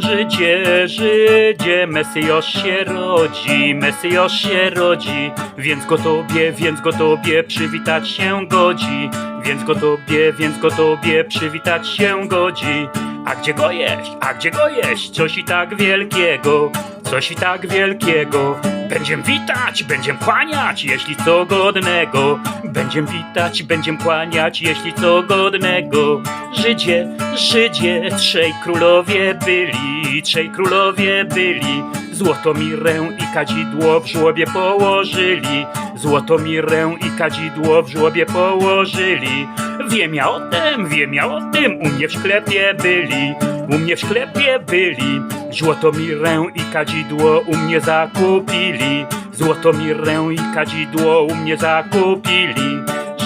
Żydzie, Żydzie, Mesjasz się rodzi, Mesjasz się rodzi, więc go tobie, więc go tobie przywitać się godzi, więc go tobie, więc go tobie przywitać się godzi. A gdzie go jeść, a gdzie go jeść, coś i tak wielkiego, coś i tak wielkiego. Będziem witać, będziem kłaniać, jeśli co godnego. Będziem witać, będziem kłaniać, jeśli co godnego. Żydzie, Żydzie, trzej królowie byli, trzej królowie byli. Złotomirę i kadzidło w żłobie położyli. Złotomirę i kadzidło w żłobie położyli. Wiem ja o tym, wiem ja o tym, u mnie w sklepie byli. U mnie w sklepie byli. Złotomirę i kadzidło u mnie zakupili. Złotomirę i kadzidło u mnie zakupili.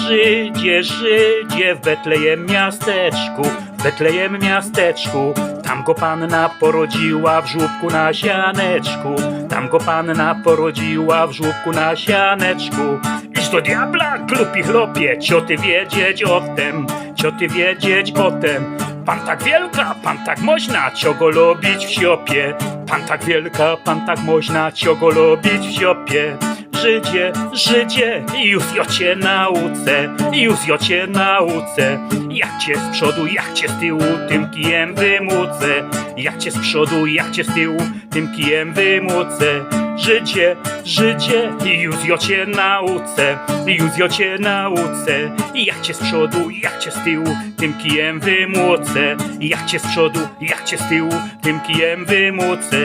Żydzie, Żydzie w Betlejem miasteczku, Betlejem miasteczku. Tam go panna porodziła w żłóbku na sianeczku. Tam go panna porodziła w żłóbku na sianeczku. Idź do diabla, głupi chlopie, cio ty wiedzieć o tem, cio ty wiedzieć o tem. Pan tak wielka, pan tak moźna, cio go lubić w siopie. Pan tak wielka, pan tak moźna, cio go lubić w siopie. Żydzie, Żydzie, już ja cię nauczę, już ja cię nauczę. Jak cię z przodu, jak cię z tyłu, tym kijem wymucę. Jak cię z przodu, jak cię z tyłu, tym kijem wymucę. Żydzie, Żydzie, już ja cię nauczę, już ja cię nauczę. Jak cię z przodu, jak cię z tyłu, tym kijem wymucę. Jak cię z przodu, jak cię z tyłu, tym kijem wymucę.